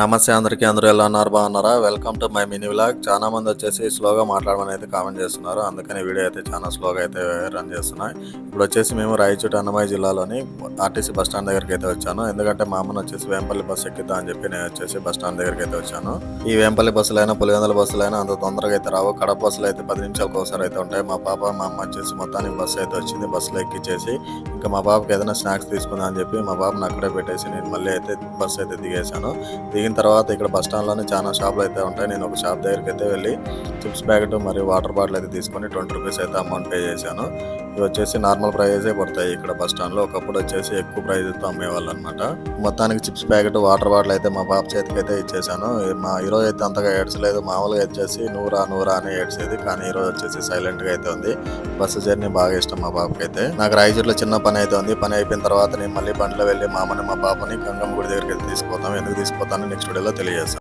నమస్తే అందరికీ అందరూ ఎలా ఉన్నారు? బాగున్నారా? Welcome to my mini vlog చాలా మంది వచ్చేసి స్లోగా మాట్లాడమని అయితే కామెంట్ చేస్తున్నారు. అందుకని వీడియో అయితే చాలా స్లోగా అయితే రన్ చేస్తున్నాయి ఇప్పుడు వచ్చేసి మేము రాయచోటి అన్నమయ్య జిల్లాలోని ఆర్టీసీ బస్ స్టాండ్ దగ్గరికి అయితే వచ్చాను. ఎందుకంటే మా అమ్మను వచ్చేసి వేంపల్లి బస్సు ఎక్కిద్దాం అని చెప్పి నేను వచ్చేసి బస్ స్టాండ్ దగ్గరికి అయితే వచ్చాను. ఈ వేంపల్లి బస్సులైనా పులివెందుల బస్సులైనా అంత తొందరగా అయితే రావు. కడప బస్సులు అయితే పది నిమిషాలకు ఒకసారి అయితే ఉంటాయి. మా పాప మా అమ్మ వచ్చేసి మొత్తానికి బస్సు అయితే వచ్చింది. బస్సులో ఎక్కిచ్చేసి ఇంకా మా బాబుకి ఏదైనా స్నాక్స్ తీసుకుందాం అని చెప్పి మా బాబుని అక్కడే పెట్టేసి నేను మళ్ళీ అయితే బస్సు అయితే దిగేశాను. దిగిన తర్వాత ఇక్కడ బస్ స్టాండ్లోనే చాలా షాపులు అయితే ఉంటాయి. నేను ఒక షాప్ దగ్గరికి అయితే వెళ్ళి చిప్స్ ప్యాకెట్ మరియు వాటర్ బాటిల్ అయితే తీసుకొని ట్వంటీ రూపీస్ అయితే అమౌంట్ పే చేశాను. ఇవి వచ్చేసి నార్మల్ ప్రైజే పడతాయి ఇక్కడ బస్ స్టాండ్లో. ఒకప్పుడు వచ్చేసి ఎక్కువ ప్రైజ్తో అమ్మేవాళ్ళు అనమాట మొత్తానికి చిప్స్ ప్యాకెట్ వాటర్ బాటిల్ అయితే మా పాప చేతికి అయితే ఇచ్చేసాను మా ఈరోజు అయితే అంతగా ఏడ్చలేదు మామూలుగా వచ్చేసి నూరా నూరా అని ఏడ్చేది కానీ ఈరోజు వచ్చేసి సైలెంట్గా అయితే ఉంది. బస్సు జర్నీ బాగా ఇష్టం మా పాపకి అయితే. నాకు రాయచూర్లో చిన్న పని అయితే ఉంది. పని అయిపోయిన తర్వాత నేను మళ్ళీ బండిలో వెళ్ళి మామని మా పాపని గంగమ్మ గుడి దగ్గరికి వెళ్ళి తీసుకుపోతాం. ఎందుకు తీసుకుపోతాను? నెక్స్ట్ వీడియోలో తెలియజేస్తాను